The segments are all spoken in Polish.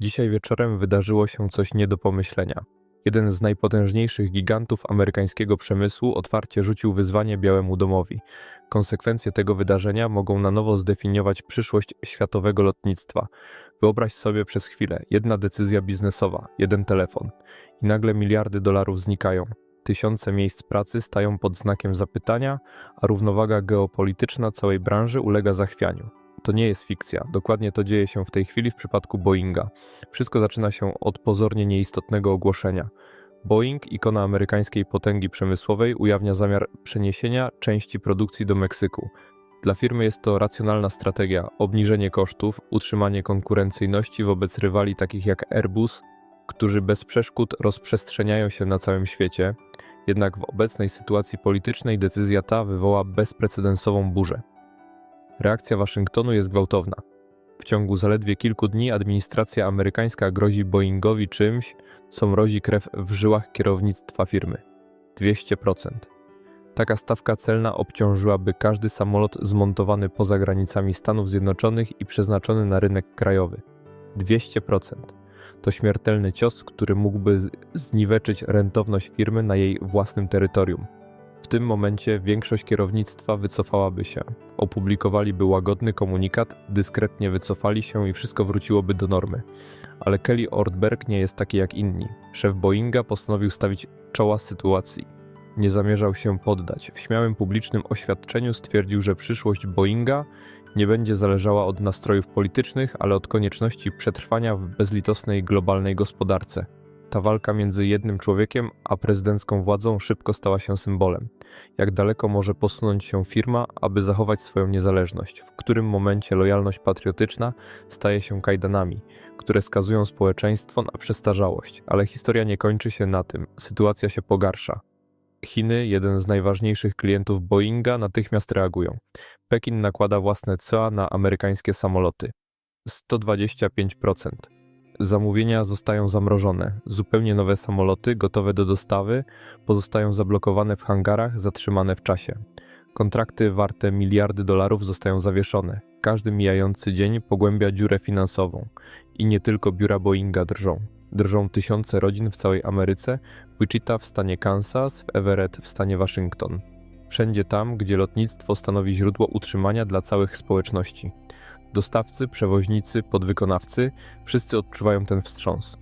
Dzisiaj wieczorem wydarzyło się coś nie do pomyślenia. Jeden z najpotężniejszych gigantów amerykańskiego przemysłu otwarcie rzucił wyzwanie Białemu Domowi. Konsekwencje tego wydarzenia mogą na nowo zdefiniować przyszłość światowego lotnictwa. Wyobraź sobie przez chwilę, jedna decyzja biznesowa, jeden telefon i nagle miliardy dolarów znikają. Tysiące miejsc pracy stają pod znakiem zapytania, a równowaga geopolityczna całej branży ulega zachwianiu. To nie jest fikcja, dokładnie to dzieje się w tej chwili w przypadku Boeinga. Wszystko zaczyna się od pozornie nieistotnego ogłoszenia. Boeing, ikona amerykańskiej potęgi przemysłowej, ujawnia zamiar przeniesienia części produkcji do Meksyku. Dla firmy jest to racjonalna strategia obniżenie kosztów, utrzymanie konkurencyjności wobec rywali takich jak Airbus, którzy bez przeszkód rozprzestrzeniają się na całym świecie. Jednak w obecnej sytuacji politycznej decyzja ta wywoła bezprecedensową burzę. Reakcja Waszyngtonu jest gwałtowna. W ciągu zaledwie kilku dni administracja amerykańska grozi Boeingowi czymś, co mrozi krew w żyłach kierownictwa firmy 200%. Taka stawka celna obciążyłaby każdy samolot zmontowany poza granicami Stanów Zjednoczonych i przeznaczony na rynek krajowy 200%. To śmiertelny cios, który mógłby zniweczyć rentowność firmy na jej własnym terytorium. W tym momencie większość kierownictwa wycofałaby się. Opublikowaliby łagodny komunikat, dyskretnie wycofali się i wszystko wróciłoby do normy. Ale Kelly Ortberg nie jest taki jak inni. Szef Boeinga postanowił stawić czoła sytuacji. Nie zamierzał się poddać. W śmiałym publicznym oświadczeniu stwierdził, że przyszłość Boeinga nie będzie zależała od nastrojów politycznych, ale od konieczności przetrwania w bezlitosnej globalnej gospodarce. Ta walka między jednym człowiekiem a prezydencką władzą szybko stała się symbolem. Jak daleko może posunąć się firma, aby zachować swoją niezależność, w którym momencie lojalność patriotyczna staje się kajdanami, które skazują społeczeństwo na przestarzałość, ale historia nie kończy się na tym, sytuacja się pogarsza. Chiny, jeden z najważniejszych klientów Boeinga, natychmiast reagują. Pekin nakłada własne cła na amerykańskie samoloty 125%. Zamówienia zostają zamrożone. Zupełnie nowe samoloty, gotowe do dostawy, pozostają zablokowane w hangarach, zatrzymane w czasie. Kontrakty warte miliardy dolarów zostają zawieszone. Każdy mijający dzień pogłębia dziurę finansową. I nie tylko biura Boeinga drżą. Drżą tysiące rodzin w całej Ameryce, w Wichita w stanie Kansas, w Everett w stanie Waszyngton. Wszędzie tam, gdzie lotnictwo stanowi źródło utrzymania dla całych społeczności. Dostawcy, przewoźnicy, podwykonawcy wszyscy odczuwają ten wstrząs.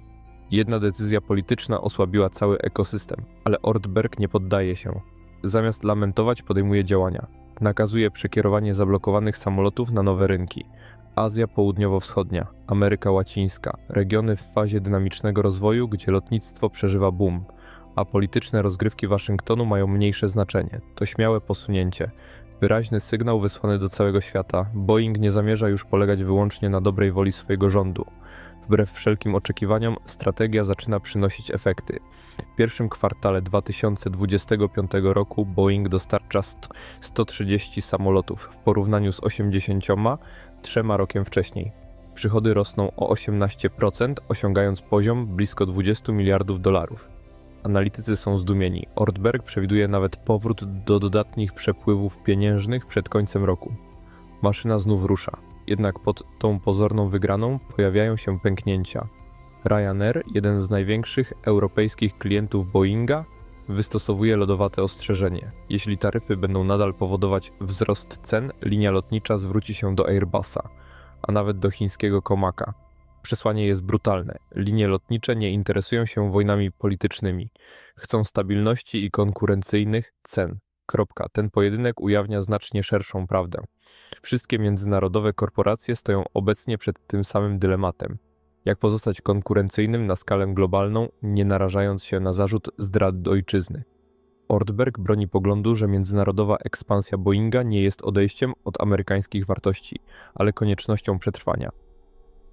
Jedna decyzja polityczna osłabiła cały ekosystem, ale Ortberg nie poddaje się. Zamiast lamentować, podejmuje działania. Nakazuje przekierowanie zablokowanych samolotów na nowe rynki. Azja Południowo-Wschodnia, Ameryka Łacińska, regiony w fazie dynamicznego rozwoju, gdzie lotnictwo przeżywa boom, a polityczne rozgrywki Waszyngtonu mają mniejsze znaczenie. To śmiałe posunięcie, Wyraźny sygnał wysłany do całego świata. Boeing nie zamierza już polegać wyłącznie na dobrej woli swojego rządu. Wbrew wszelkim oczekiwaniom, strategia zaczyna przynosić efekty. W pierwszym kwartale 2025 roku Boeing dostarcza 130 samolotów w porównaniu z 80 trzema rokiem wcześniej. Przychody rosną o 18%, osiągając poziom blisko 20 miliardów dolarów. Analitycy są zdumieni. Ortberg przewiduje nawet powrót do dodatnich przepływów pieniężnych przed końcem roku. Maszyna znów rusza. Jednak pod tą pozorną wygraną pojawiają się pęknięcia. Ryanair, jeden z największych europejskich klientów Boeinga, wystosowuje lodowate ostrzeżenie. Jeśli taryfy będą nadal powodować wzrost cen, linia lotnicza zwróci się do Airbusa, a nawet do chińskiego Komaka. Przesłanie jest brutalne. Linie lotnicze nie interesują się wojnami politycznymi. Chcą stabilności i konkurencyjnych cen. Kropka. Ten pojedynek ujawnia znacznie szerszą prawdę. Wszystkie międzynarodowe korporacje stoją obecnie przed tym samym dylematem. Jak pozostać konkurencyjnym na skalę globalną, nie narażając się na zarzut zdrady ojczyzny? Ortberg broni poglądu, że międzynarodowa ekspansja Boeinga nie jest odejściem od amerykańskich wartości, ale koniecznością przetrwania.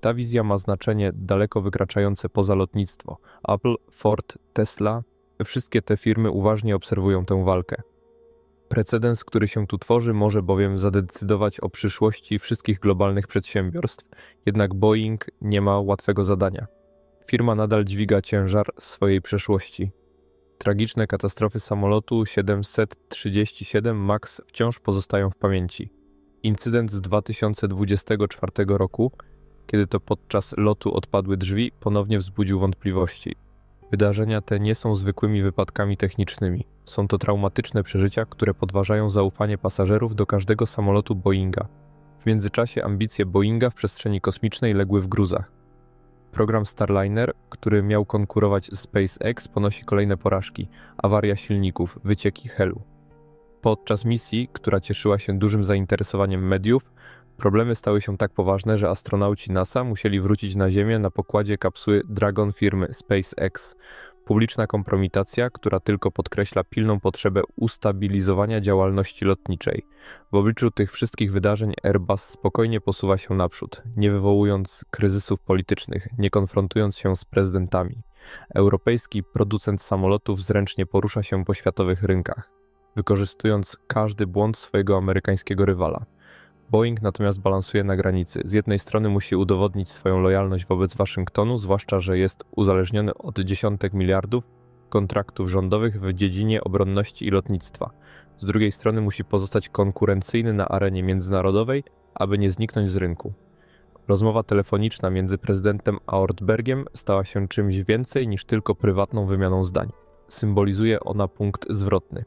Ta wizja ma znaczenie daleko wykraczające poza lotnictwo. Apple, Ford, Tesla, wszystkie te firmy uważnie obserwują tę walkę. Precedens, który się tu tworzy, może bowiem zadecydować o przyszłości wszystkich globalnych przedsiębiorstw, jednak Boeing nie ma łatwego zadania. Firma nadal dźwiga ciężar swojej przeszłości. Tragiczne katastrofy samolotu 737 MAX wciąż pozostają w pamięci. Incydent z 2024 roku Kiedy to podczas lotu odpadły drzwi, ponownie wzbudził wątpliwości. Wydarzenia te nie są zwykłymi wypadkami technicznymi. Są to traumatyczne przeżycia, które podważają zaufanie pasażerów do każdego samolotu Boeinga. W międzyczasie ambicje Boeinga w przestrzeni kosmicznej legły w gruzach. Program Starliner, który miał konkurować z SpaceX, ponosi kolejne porażki, awaria silników, wycieki helu. Podczas misji, która cieszyła się dużym zainteresowaniem mediów, problemy stały się tak poważne, że astronauci NASA musieli wrócić na Ziemię na pokładzie kapsuły Dragon firmy SpaceX. Publiczna kompromitacja, która tylko podkreśla pilną potrzebę ustabilizowania działalności lotniczej. W obliczu tych wszystkich wydarzeń Airbus spokojnie posuwa się naprzód, nie wywołując kryzysów politycznych, nie konfrontując się z prezydentami. Europejski producent samolotów zręcznie porusza się po światowych rynkach, wykorzystując każdy błąd swojego amerykańskiego rywala. Boeing natomiast balansuje na granicy. Z jednej strony musi udowodnić swoją lojalność wobec Waszyngtonu, zwłaszcza że jest uzależniony od dziesiątek miliardów kontraktów rządowych w dziedzinie obronności i lotnictwa. Z drugiej strony musi pozostać konkurencyjny na arenie międzynarodowej, aby nie zniknąć z rynku. Rozmowa telefoniczna między prezydentem a Ortbergiem stała się czymś więcej niż tylko prywatną wymianą zdań. Symbolizuje ona punkt zwrotny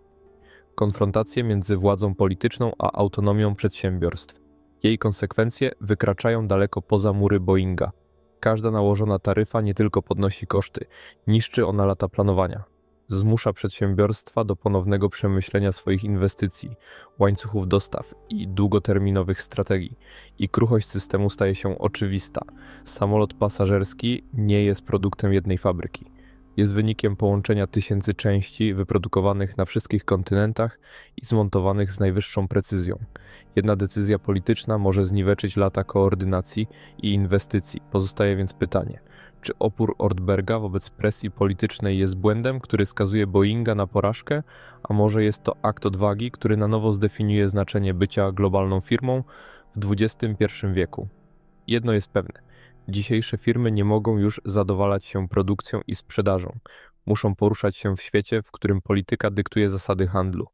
konfrontację między władzą polityczną a autonomią przedsiębiorstw. Jej konsekwencje wykraczają daleko poza mury Boeinga. Każda nałożona taryfa nie tylko podnosi koszty, niszczy ona lata planowania. Zmusza przedsiębiorstwa do ponownego przemyślenia swoich inwestycji, łańcuchów dostaw i długoterminowych strategii. I kruchość systemu staje się oczywista. Samolot pasażerski nie jest produktem jednej fabryki jest wynikiem połączenia tysięcy części wyprodukowanych na wszystkich kontynentach i zmontowanych z najwyższą precyzją. Jedna decyzja polityczna może zniweczyć lata koordynacji i inwestycji. Pozostaje więc pytanie, czy opór Ortberga wobec presji politycznej jest błędem, który skazuje Boeinga na porażkę, a może jest to akt odwagi, który na nowo zdefiniuje znaczenie bycia globalną firmą w XXI wieku. Jedno jest pewne – Dzisiejsze firmy nie mogą już zadowalać się produkcją i sprzedażą. Muszą poruszać się w świecie, w którym polityka dyktuje zasady handlu,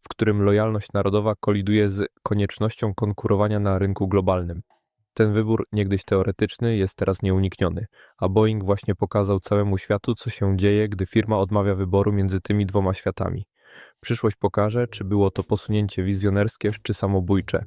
w którym lojalność narodowa koliduje z koniecznością konkurowania na rynku globalnym. Ten wybór, niegdyś teoretyczny, jest teraz nieunikniony, a Boeing właśnie pokazał całemu światu, co się dzieje, gdy firma odmawia wyboru między tymi dwoma światami. Przyszłość pokaże, czy było to posunięcie wizjonerskie, czy samobójcze.